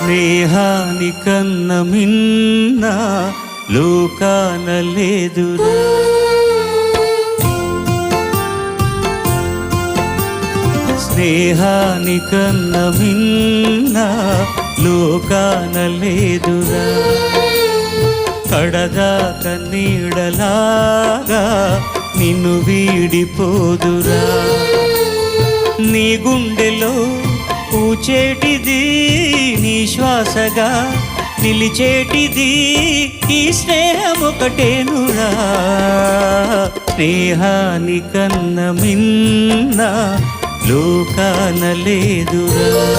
స్నేహాని కన్న మిన్న లోకాన లేదురా స్నేహాని కన్న మిన్న లోకాన లేదురా కడదాక నీడలాగా నిన్ను వీడిపోదురా. నీ గుండెలో పూచేటిది శ్వాసగా నిలిచేటిది ఈ స్నేహం ఒకటేనురా స్నేహాని కన్న మిన్న లోకాన లేదురా.